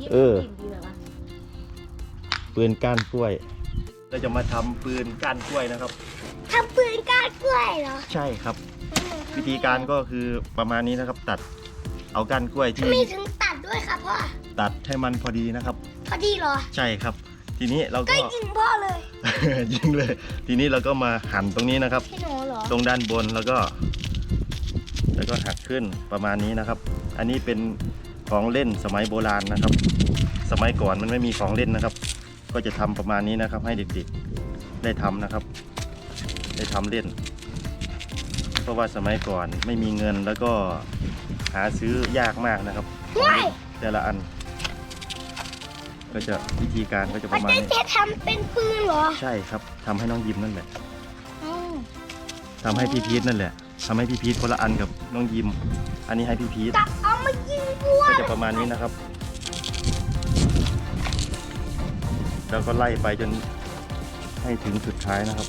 ยิบเออ ยิบดีแบบว่าปืนก้านกล้วย เราจะมาทำปืนก้านกล้วยนะครับ ทำปืนก้านกล้วยเหรอใช่ครับ วิธีการก็คือประมาณนี้นะครับ ตัดเอาก้านกล้วยที่มีถึงตัดด้วยค่ะพ่อ ตัดให้มันพอดีนะครับ พอดีเหรอ ใช่ครับ ทีนี้เราก็ ก็ ยิงพ่อเลย ยิงเลย ทีนี้เราก็มาหั่นตรงนี้นะครับพี่หนูเหรอ ตรงด้านบนแล้วก็ แล้วก็หักขึ้นประมาณนี้นะครับ อันนี้เป็น ของเล่นสมัยโบราณนะครับ สมัยก่อนมันไม่มีของเล่นนะครับ ก็จะทำประมาณนี้นะครับ ให้เด็กๆได้ทำนะครับ ได้ทำเล่น เพราะว่าสมัยก่อนไม่มีเงินแล้วก็หาซื้อยากมากนะครับของเล่นแต่ละอัน ก็จะวิธีการก็จะปมันระมาณจะนี้จะทำเป็นปืนเหรอ ใช่ครับทำให้น้องยิมนั่นแหละอืมทำให้พี่พีทนั่นแหละทำให้พี่พีทคนละอันกับน้องยิม อันนี้ให้พี่พีทจะเอามายิงวัวก็จะ ประมาณนี้นะครับ แล้วก็ไล่ไปจนให้ถึงสุดท้ายนะครับ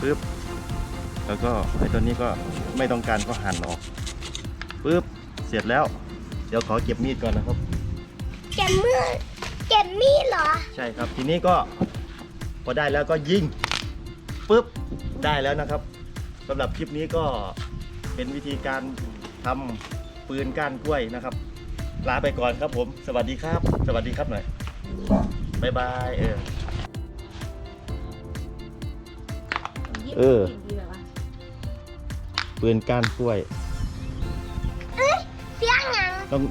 ปึ๊บแล้วก็ไอ้ตัวนี้ก็ไม่ต้องการก็หั่นออกปึ๊บเสร็จแล้ว เดี๋ยวขอเก็บมีดก่อนนะครับ เก็บมือเก็บมีดเหรอ ใช่ครับทีนี้ก็พอได้แล้วก็ยิงปุ๊บได้แล้วนะครับสำหรับคลิปนี้ก็เป็นวิธีการ ทำปืนก้านกล้วยนะครับ ลาไปก่อนครับผม สวัสดีครับ สวัสดีครับหน่อยบายบายเออยิบเออยิบดีแบบว่าปืนก้านกล้วยเสียงหยัง ต้อง